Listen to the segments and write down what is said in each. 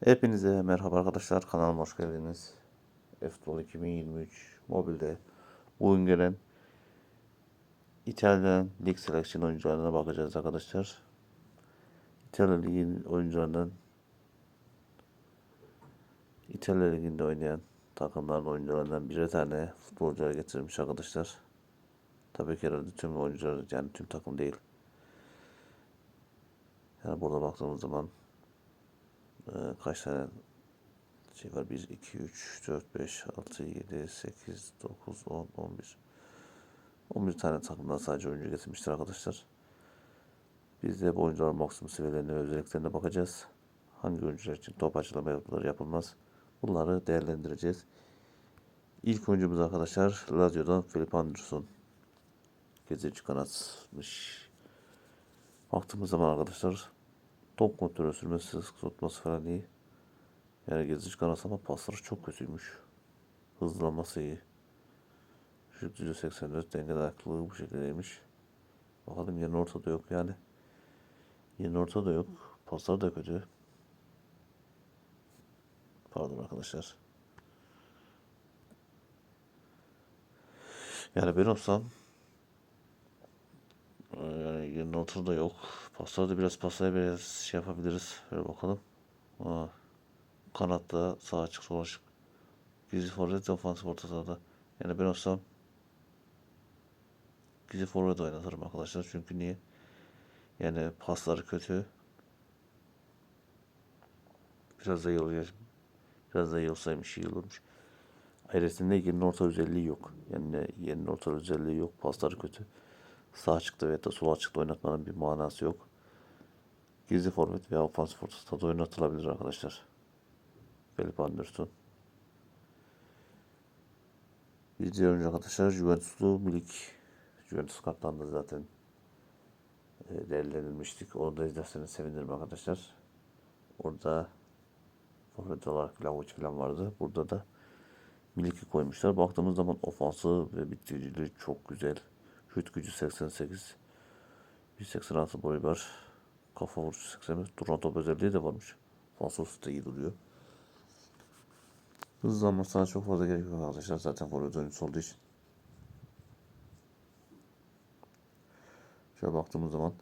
Hepinize merhaba arkadaşlar kanalıma hoş geldiniz. F-Futbol 2023 mobilde bugün gelen İtalyan Lig Selection oyuncularına bakacağız arkadaşlar. İtalya Ligi'nin oyuncularından İtalya Ligi'nde oynayan takımların oyuncularından birer tane futbolcular getirmiş arkadaşlar. Tabii ki herhalde tüm oyuncular yani tüm takım değil. Yani burada baktığımız zaman kaç tane şey var? 1, 2, 3, 4, 5, 6, 7, 8, 9, 10, 11. 11 tane takımdan sadece oyuncu getirmiştir arkadaşlar. Biz de bu oyuncuların maksimum seviyelerine ve özelliklerine bakacağız. Hangi oyuncular için top açılama yapılır yapılmaz. Bunları değerlendireceğiz. İlk oyuncumuz arkadaşlar Lazio'dan Philip Anderson. Gezici kanatmış. Baktığımız zaman arkadaşlar top kontrolü sürmesi, sık tutması falan iyi. Yani gezici kanat ama pasları çok kötüymüş. Hızlanması iyi. Şut gücü 84, denge dayaklığı bu şekildeymiş. Bakalım yeni ortada yok yani. Yeni ortada yok. Paslar da kötü. Pardon arkadaşlar. Yani ben olsam yeni ortada yok. Paslar da biraz pasaya biraz şey yapabiliriz. Böyle bakalım. Aa, kanatta sağ açık sol açık. Gizli forvet ofansif orta sahada. Yani ben olsam gizli forvet oynatırım arkadaşlar. Çünkü niye? Yani pasları kötü. Biraz da iyi oluyor. Biraz da iyi olsaymış iyi olurmuş. Ayrıca yeni orta özelliği yok. Yani yeni orta özelliği yok. Pasları kötü. Sağ açıkta veya da sol açıkta oynatmanın bir manası yok. Gizli forvet veya ofansif orta sahada oynatılabilir arkadaşlar. Philip Anderson. Bir diğer oyuncu arkadaşlar Juventuslu Milik. Juventus kaptandı zaten. E, değerlendirmiştik. Onu da izlerseniz sevinirim arkadaşlar. Orada forvet olarak Lavuç falan vardı. Burada da Milik'i koymuşlar. Baktığımız zaman ofansı ve bitiriciliği çok güzel. Şut gücü 88. 186 boyu var. Kafa vuruşu 81. Duran top özelliği de varmış. Falsosu da iyi duruyor. Hızlanmasına çok fazla gerek yok arkadaşlar. Zaten forvet oyuncusu olduğu için. Şöyle baktığımız zaman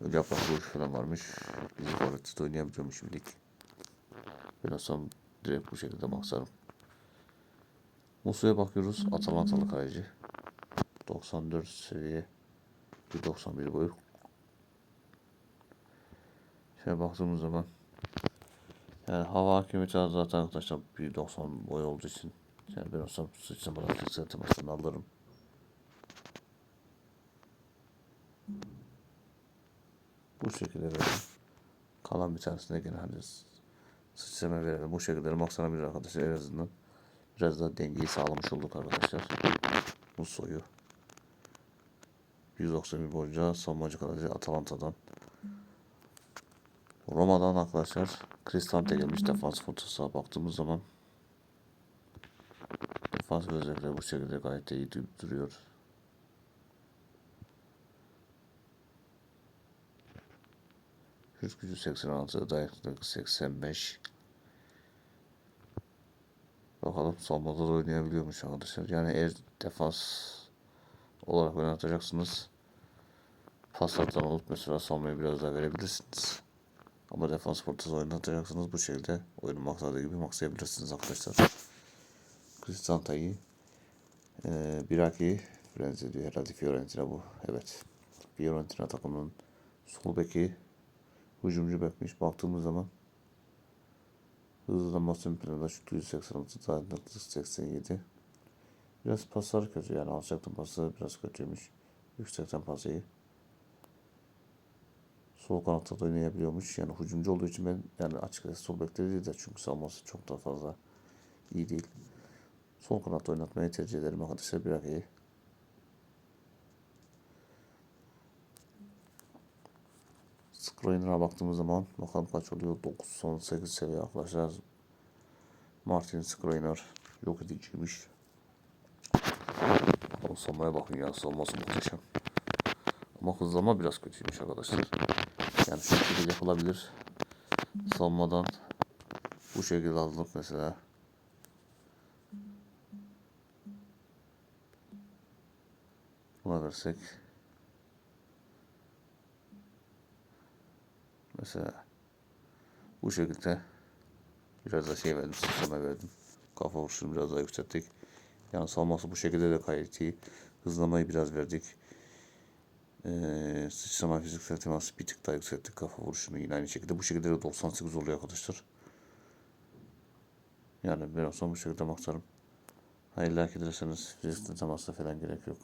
öyle yaprak vuruş falan varmış. Bizi forvette oynayabiliyormuş şimdilik. Ben olsam direkt bu şekilde baksarım. Musa'ya bakıyoruz. Atalantalı kaleci. 94 seviye. 1.91 boyu. Şöyle baktığımız zaman yani hava hakimiyeti zaten arkadaşlar 1.90 boy olduğu için yani ben olsam sıçrama yükseltim aslında alırım. Bu şekilde verelim. Kalan bir tanesine gene hani sıçrama verelim. Bu şekilde maksanabilir arkadaşlar en azından. Biraz daha dengeyi sağlamış olduk arkadaşlar. Bu soyu. 191 boyunca savunmacı kaleci Atalanta'dan. Roma'dan arkadaşlar Cristante gelmiş defans fotoğrafına baktığımız zaman defans özellikleri bu şekilde gayet iyi duruyor. Hız gücü 86, dayanıklılık 85. Bakalım da oynayabiliyormuş arkadaşlar. Yani eğer defans olarak oynatacaksınız. Paslardan olup mesela savunmayı biraz daha verebilirsiniz. Ama defans portası oynatacaksınız bu şekilde oyunu maksadı gibi maksayabilirsiniz arkadaşlar. Cristanta'yı e, Biraki Firenze diyor herhalde Fiorentina bu. Evet. Fiorentina takımının sol beki hücumcu bekmiş. Baktığımız zaman hızlanması ön planda şutu 186, dayanıklılık 87. Biraz paslar kötü yani alçaktan pası biraz kötüymüş. Yüksekten pası sol kanatta da oynayabiliyormuş. Yani hücumcu olduğu için ben yani açıkçası sol bekte değil de çünkü savunması çok da fazla iyi değil. Sol kanatta oynatmayı tercih ederim arkadaşlar. Bir iyi. Skriniar'a baktığımız zaman bakalım kaç oluyor? 98 seviye arkadaşlar. Martin Skriniar yok ediciymiş. O savunmaya bakın ya savunması muhteşem. Ama hızlama biraz kötüymüş arkadaşlar. Yani şu şekilde yapılabilir. Salmadan bu şekilde aldık mesela. Buna versek. Mesela bu şekilde biraz da şey verdim, sıçrama verdim. Kafa vuruşunu biraz daha yükselttik. Yani salması bu şekilde de gayet. Hızlamayı biraz verdik. Ee, sıçrama fiziksel teması bir tık daha yükselttik. Kafa vuruşunu yine aynı şekilde. Bu şekilde de 98 oluyor arkadaşlar. Yani ben olsam bu şekilde bakarım. Hayır like ederseniz fiziksel temasla falan gerek yok.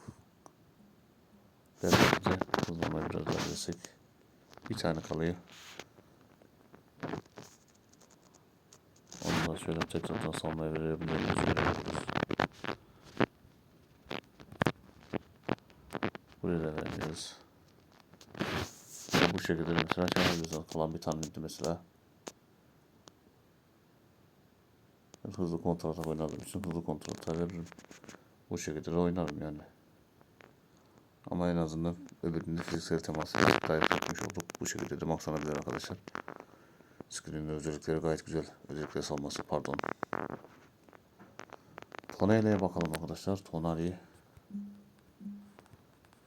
Belki de hızlamayı biraz daha versek. Bir tane kalıyor. Onu da şöyle tekrardan salmaya verebiliriz. Buraya da verebiliriz. Ve bu şekilde de mesela şey yapabiliriz. Kalan bir tane indi mesela. Ben hızlı kontrol atak oynadığım için hızlı kontrol atak veririm. Bu şekilde de oynarım yani. Ama en azından öbüründe fiziksel teması daha yapmış olduk. Bu şekilde de maksanabilir arkadaşlar. Screen'in özellikleri gayet güzel. Özellikle salması pardon. Tonale'ye bakalım arkadaşlar. Tonale'yi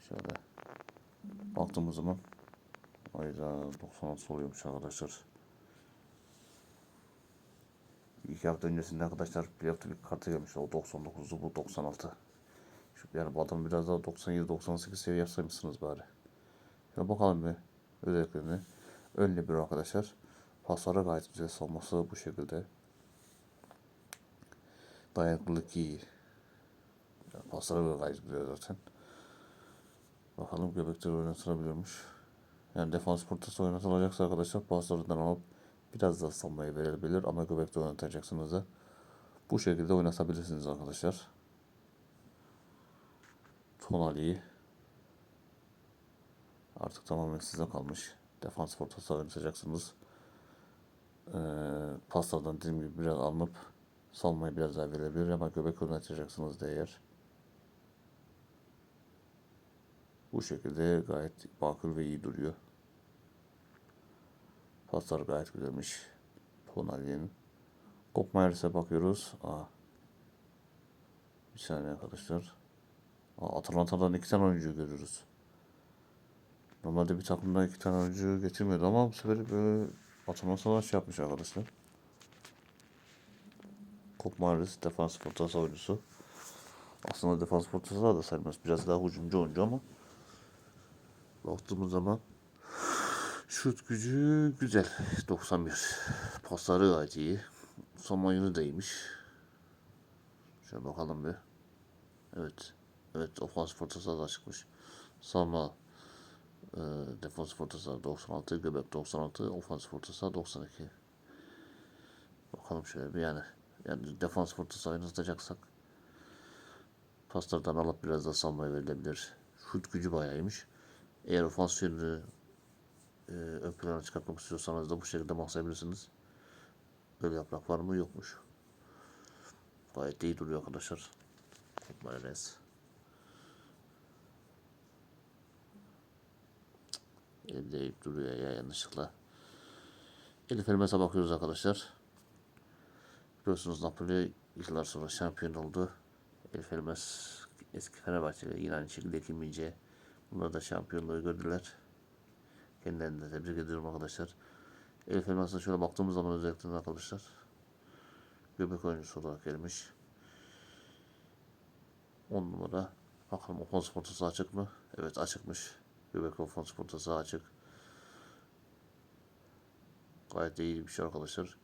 şöyle baktığımız zaman ayda 96 oluyormuş arkadaşlar. İki hafta öncesinde arkadaşlar hafta bir kartı gelmiş. O 99'du bu 96. Şu, yani bu adamı biraz daha 97-98 seviye yapsaymışsınız bari. Şöyle bakalım bir özelliklerini. Önlü bir arkadaşlar. Pasları gayet güzel salması bu şekilde. Dayanıklılık iyi. Yani pasları da gayet güzel zaten. Bakalım göbekleri oynatılabiliyormuş. Yani defans portası oynatılacaksa arkadaşlar paslarından alıp biraz da salmayı verebilir ama göbekte oynatacaksınız da bu şekilde oynatabilirsiniz arkadaşlar. Tonali'yi artık tamamen size kalmış. Defans portası oynatacaksınız. Ee, pastadan dediğim gibi biraz alınıp salmayı biraz daha verebilir ama göbek oynatacaksınız eğer. Bu şekilde gayet bakır ve iyi duruyor. Paslar gayet güzelmiş. Tonali'nin. Kopmayers'e bakıyoruz. Aa. Bir saniye arkadaşlar. Atalanta'dan iki tane oyuncu görüyoruz. Normalde bir takımdan iki tane oyuncu getirmiyordu ama bu sefer böyle Atalanta'dan şey yapmış arkadaşlar. Kopmayers'e defans portası oyuncusu. Aslında defans portası da sayılmaz. Biraz daha hücumcu oyuncu ama baktığımız zaman şut gücü güzel. 91. Pasları gayet iyi. Son de iyiymiş. Şöyle bakalım bir. Evet. Evet ofans portası da çıkmış. Sama e, defans portası 96, göbek 96, ofans portası 92. Bakalım şöyle bir yani. Yani defans portası oynatacaksak paslardan alıp biraz da salmaya verilebilir. Şut gücü bayağıymış. Eğer ofans yönünü e, ön plana çıkartmak istiyorsanız da bu şekilde bahsedebilirsiniz. Böyle yaprak var mı yokmuş. Gayet iyi duruyor arkadaşlar. Mayonez. Elde eğip duruyor ya yanlışlıkla. Elif Elmas'a bakıyoruz arkadaşlar. Biliyorsunuz Napoli yıllar sonra şampiyon oldu. Elif Elmas eski Fenerbahçeli yine aynı şekilde Kim Mince. Bunlar da şampiyonluğu gördüler. Kendilerini de tebrik ediyorum arkadaşlar. Elif Elmas'a şöyle baktığımız zaman özellikle arkadaşlar. Göbek oyuncusu olarak gelmiş. 10 numara. Bakalım ofans portası açık mı? Evet açıkmış. Göbek ofans portası açık. Gayet de iyi bir şey arkadaşlar.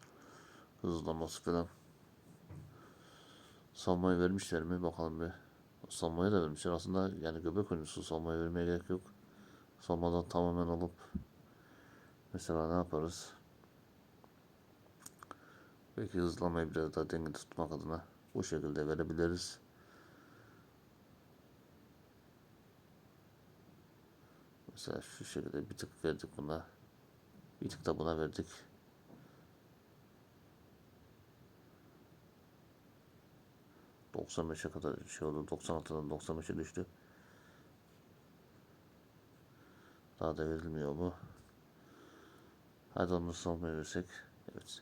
Hızlanması falan. Salmayı vermişler mi? Bakalım bir. Salmayı da vermişler. Aslında yani göbek oyuncusu salmayı vermeye gerek yok. Salmadan tamamen alıp mesela ne yaparız? Belki hızlamayı biraz daha dengede tutmak adına bu şekilde verebiliriz. Mesela şu şekilde bir tık verdik buna. Bir tık da buna verdik. ...95'e kadar şey oldu. 96'dan 95'e düştü. Daha da verilmiyor mu? Hadi onu savunmaya versek. Evet.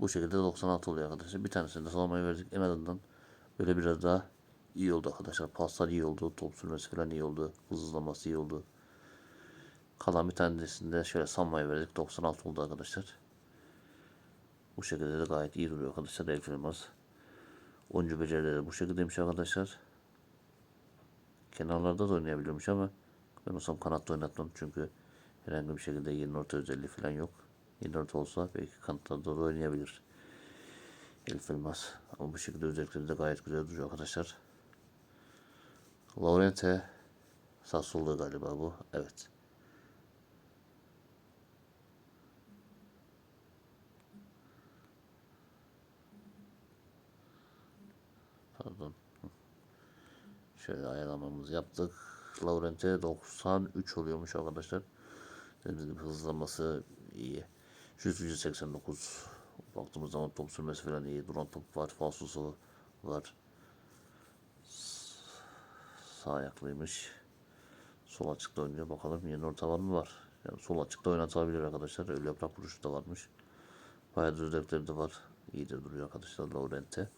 Bu şekilde 96 oluyor arkadaşlar. Bir tanesini de savunmaya verdik. En azından böyle biraz daha iyi oldu arkadaşlar. Paslar iyi oldu. Top sürmesi falan iyi oldu. Hızlaması iyi oldu. Kalan bir tanesini şöyle savunmaya verdik. 96 oldu arkadaşlar. Bu şekilde de gayet iyi duruyor arkadaşlar. Elf Elmas. Oyuncu becerileri de bu şekildeymiş arkadaşlar. Kenarlarda da oynayabiliyormuş ama ben olsam kanatta oynatmam çünkü herhangi bir şekilde yeni orta özelliği falan yok. Yeni orta olsa belki kanatlarda da oynayabilir. Elif Elmas. Ama bu şekilde özellikleri de gayet güzel duruyor arkadaşlar. Laurente Sassuolo galiba bu. Evet. Pardon. Şöyle ayarlamamızı yaptık. Laurente 93 oluyormuş arkadaşlar. Dediğim gibi hızlanması iyi. Şut gücü 89. Baktığımız zaman top sürmesi falan iyi. Duran top var. Falsosu var. Sağ ayaklıymış. Sol açıkta oynuyor. Bakalım yeni orta var mı var. Yani sol açıkta oynatabilir arkadaşlar. Öyle yaprak vuruşu da varmış. Bayağı da özellikleri de var. İyi de duruyor arkadaşlar Laurente.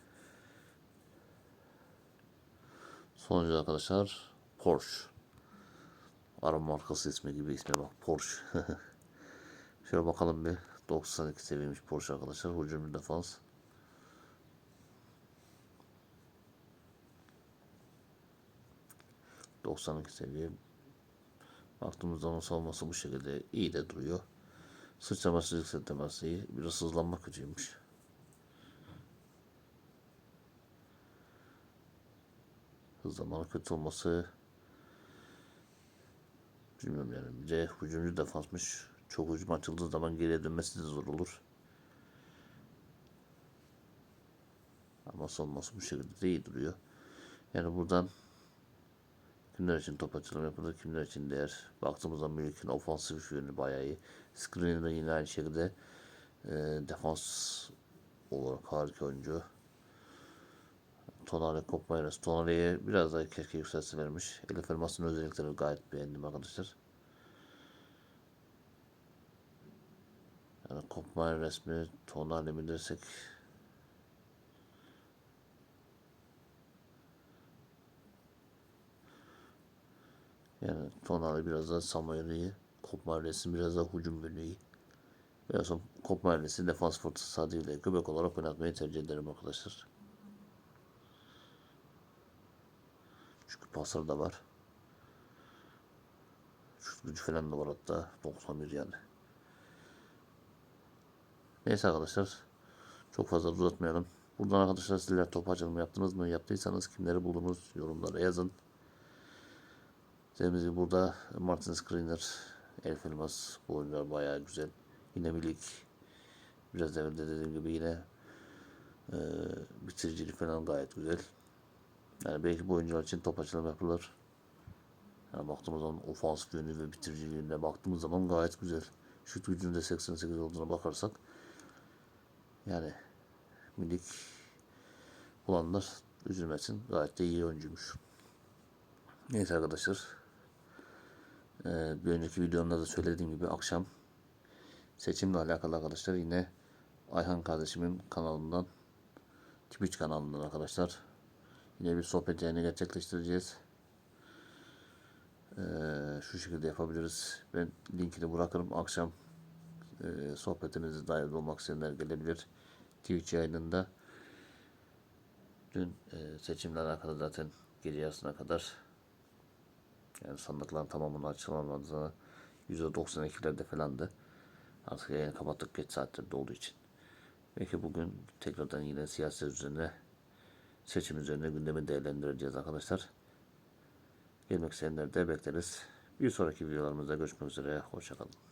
Sonuncu arkadaşlar Porsche. Araba markası ismi gibi isme bak Porsche. Şöyle bakalım bir 92 seviyemiş Porsche arkadaşlar. Hücum defans. ...92 seviye. Baktığımız zaman savunması bu şekilde iyi de duruyor. Sıçraması yükseltemesi iyi. Biraz hızlanma kötüymüş. Hızlanmanın kötü olması bilmiyorum yani. Bir de hücumcu defansmış. Çok hücum açıldığı zaman geriye dönmesi de zor olur. Ama savunması bu şekilde de iyi duruyor. Yani buradan kimler için top açılımı yapılır, kimler için değer. Baktığımız zaman Mülk'ün ofansif yönü bayağı iyi. Screen'de yine aynı şekilde e, defans olarak harika oyuncu. Tonali Kopmayres. Tonali'ye biraz daha keşke yükselsi vermiş. Elif Elmas'ın özelliklerini gayet beğendim arkadaşlar. Yani Kopmayres mi, Tonali mi dersek Yani Tonali biraz daha Samoy'un iyi. Kopmayres'in biraz daha hücum yönü iyi. Ve son Kopmayres'i defans fırtası adıyla göbek olarak oynatmayı tercih ederim arkadaşlar. Çünkü pasları da var. Şut gücü falan da var hatta. 91 yani. Neyse arkadaşlar. Çok fazla uzatmayalım. Buradan arkadaşlar sizler top açılımı yaptınız mı? Yaptıysanız kimleri buldunuz? Yorumlara yazın. Dediğimiz burada Martin Skriniar, Elf Elmas bu oyunlar bayağı güzel. Yine Milik biraz evvel de dediğim gibi yine e, bitiricilik falan gayet güzel. Yani belki bu oyuncular için top açılımı yapılır. Yani baktığımız zaman ofansif yönü ve bitiriciliğine baktığımız zaman gayet güzel. Şut gücünde 88 olduğuna bakarsak yani minik olanlar üzülmesin. Gayet de iyi oyuncuymuş. Neyse arkadaşlar. Ee, bir önceki videomda da söylediğim gibi akşam seçimle alakalı arkadaşlar yine Ayhan kardeşimin kanalından Twitch kanalından arkadaşlar yine bir sohbet yayını gerçekleştireceğiz. Ee, şu şekilde yapabiliriz. Ben linkini bırakırım akşam e, sohbetinize dahil olmak isteyenler gelebilir. Twitch yayınında dün e, seçimle alakalı zaten gece yarısına kadar yani sandıkların tamamını açılamadığına %92'lerde falandı. Artık yayını kapattık geç saatlerde olduğu için. Belki bugün tekrardan yine siyaset üzerine seçim üzerine gündemi değerlendireceğiz arkadaşlar. Gelmek isteyenler de bekleriz. Bir sonraki videolarımızda görüşmek üzere. Hoşçakalın.